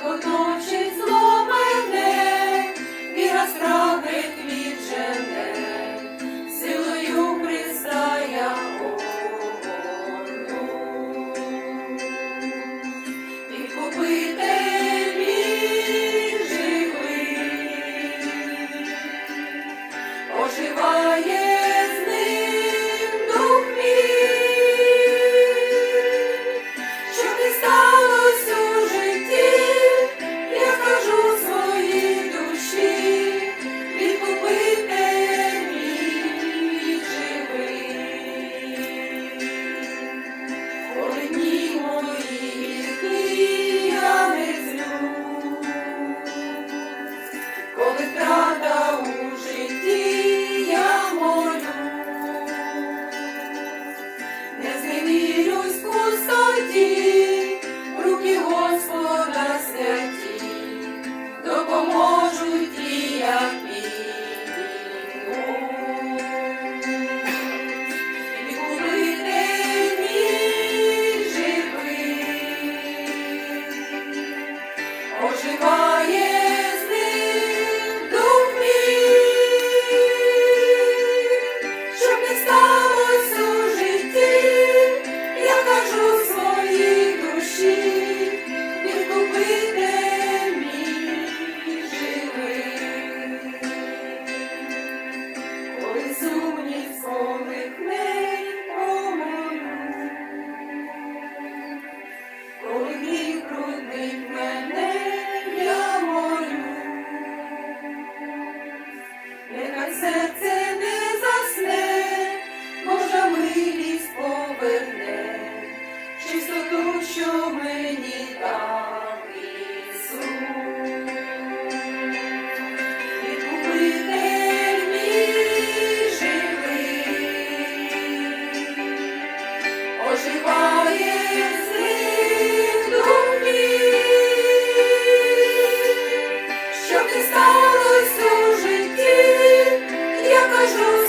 こと。Onu Щоб не сталося у житті, я кажу.